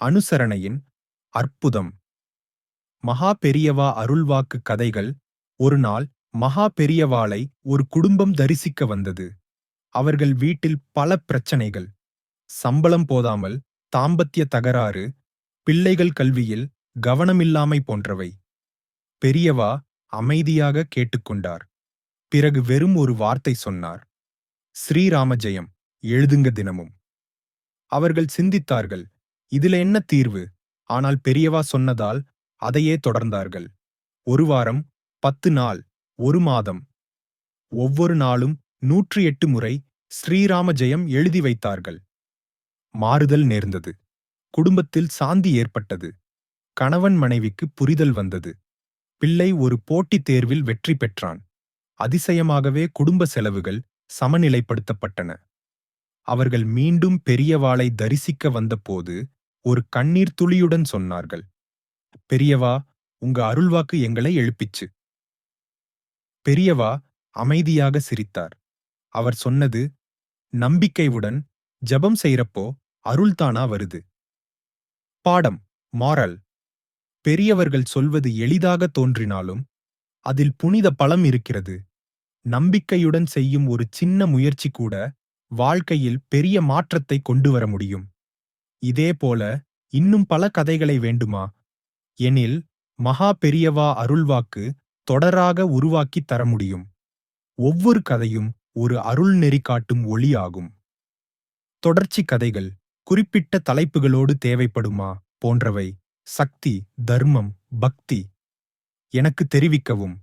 அனுசரணையின் அற்புதம். மகா பெரியவா அருள்வாக்கு கதைகள் ஒரு நாள் மகா பெரியவாளை ஒரு குடும்பம் தரிசிக்க வந்தது. அவர்கள் வீட்டில் பல பிரச்சனைகள். சம்பளம் போதாமல் தாம்பத்திய தகராறு பிள்ளைகள் கல்வியில் கவனமில்லாமை போன்றவை. பெரியவா அமைதியாக கேட்டுக்கொண்டார். பிறகு வெறும் ஒரு வார்த்தை சொன்னார். ஸ்ரீராம ஜெயம் எழுதுங்க தினமும். அவர்கள் சிந்தித்தார்கள். இதுல என்ன தீர்வு? ஆனால் பெரியவா சொன்னதால் அதையே தொடர்ந்தார்கள். ஒரு வாரம் பத்து நாள் ஒரு மாதம். ஒவ்வொரு நாளும் நூற்றி எட்டு முறை ஸ்ரீராம ஜெயம் எழுதி வைத்தார்கள். மாறுதல் நேர்ந்தது. குடும்பத்தில் சாந்தி ஏற்பட்டது. கணவன் மனைவிக்கு புரிதல் வந்தது. பிள்ளை ஒரு போட்டித் தேர்வில் வெற்றி பெற்றான். அதிசயமாகவே குடும்ப செலவுகள் சமநிலைப்படுத்தப்பட்டன. அவர்கள் மீண்டும் பெரியவாளை தரிசிக்க வந்தபோது ஒரு கண்ணீர் துளியுடன் சொன்னார்கள். பெரியவா உங்க அருள்வாக்கு எங்களை எழுப்பிச்சு. பெரியவா அமைதியாக சிரித்தார். அவர் சொன்னது நம்பிக்கையுடன் ஜெபம் செய்யறப்போ அருள்தானா வருது. பாடம் மாரல் பெரியவர்கள் சொல்வது எளிதாக தோன்றினாலும் அதில் புனித பலம் இருக்கிறது. நம்பிக்கையுடன் செய்யும் ஒரு சின்ன முயற்சி கூட வாழ்க்கையில் பெரிய மாற்றத்தை கொண்டு வர முடியும். இதேபோல இன்னும் பல கதைகளை வேண்டுமா? எனில் மகா பெரியவா அருள்வாக்கு தொடராக உருவாக்கித் தர முடியும். ஒவ்வொரு கதையும் ஒரு அருள் நெறி காட்டும் ஒளியாகும் தொடர்ச்சி கதைகள் குறிப்பிட்ட தலைப்புகளோடு தேவைப்படுமா போன்றவை சக்தி தர்மம் பக்தி எனக்கு தெரிவிக்கவும்.